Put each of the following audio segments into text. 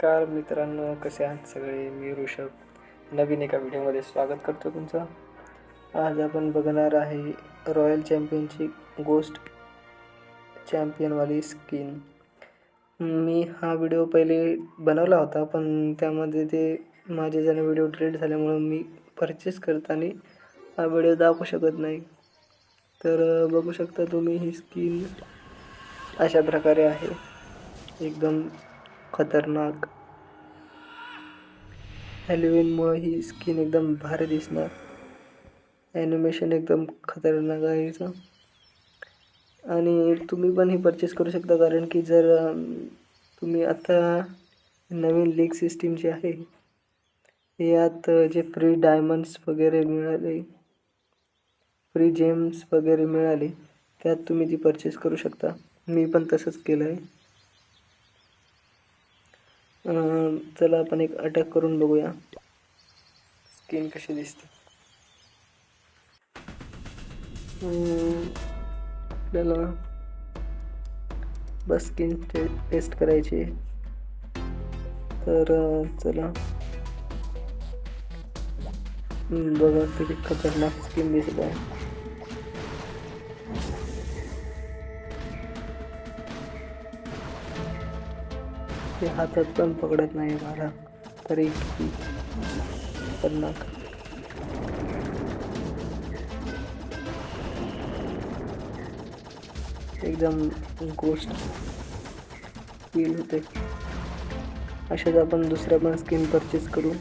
नमस्कार मित्रांनो कसे आहात सगळे? मी ऋषभ. नवीन एका व्हिडिओमध्ये स्वागत करतो तुमचं. आज आपण बघणार आहे रॉयल चॅम्पियनची गोस्ट चॅम्पियनवाली स्किन मी हा व्हिडिओ पहिले बनवला होता पण त्यामध्ये ते माझे जण व्हिडिओ डिलीट झाल्यामुळं मी परचेस करताना हा व्हिडिओ दाखवू शकत नाही. तर बघू शकता तुम्ही ही स्किन अशा प्रकारे आहे. एकदम खतरनाक. हॅलोविनमुळं ही स्किन एकदम भारी दिसणार. ॲनिमेशन एकदम खतरनाक आहे हिचं आणि तुम्ही पण ही परचेस करू शकता कारण की जर तुम्ही आता नवीन लीग सिस्टीम जी आहे यात जे फ्री डायमंड्स वगैरे मिळाले फ्री जेम्स वगैरे मिळाले त्यात तुम्ही ती परचेस करू शकता. मी पण तसंच केलं आहे चला आपण एक अटॅक करून बघूया. स्किन कशी दिसते? आपल्याला बस स्किन टे टेस्ट करायची. तर चला. बघा किती खतरनाक स्किन दिसत आहे. ते हातात पण पकडत नाही मला. तरी किती खतरनाक एकदम गोष्ट फील होते. अशाच आपण दुसऱ्या पण स्किन परचेस करू.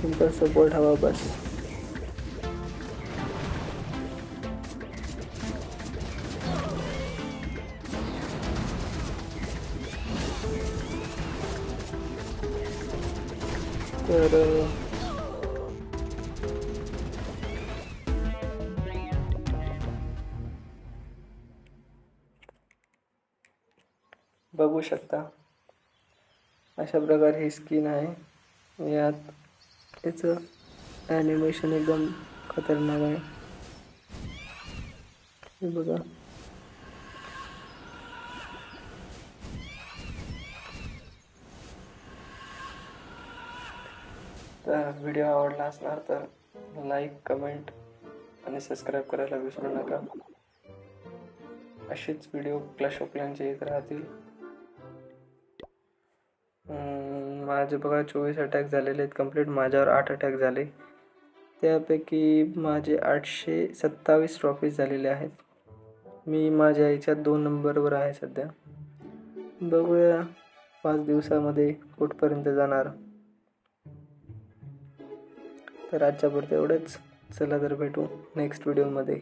सिंपल सपोर्ट हवा बस. तर बघू शकता. अशा प्रकारे ही स्किन आहे. यात याचं ॲनिमेशन एकदम खतरनाक आहे. हे बघा. तर व्हिडिओ आवडला असणार तर लाईक कमेंट आणि सबस्क्राईब करायला विसरू नका. असेच व्हिडिओ क्लॅश ऑफ क्लॅनचे येत राहतील? माझे बघा चोवीस अटॅक झालेले आहेत कंप्लीट माझ्यावर आठ अटॅक झाले. त्यापैकी माझे आठशे सत्तावीस ट्रॉफीज झालेले आहेत. मी माझ्या आईच्या दोन नंबरवर आहे सध्या. बघूया पाच दिवसामध्ये कुठपर्यंत जाणार. तर आजच्यापुरतं एवढंच. चला तर भेटू नेक्स्ट व्हिडिओमध्ये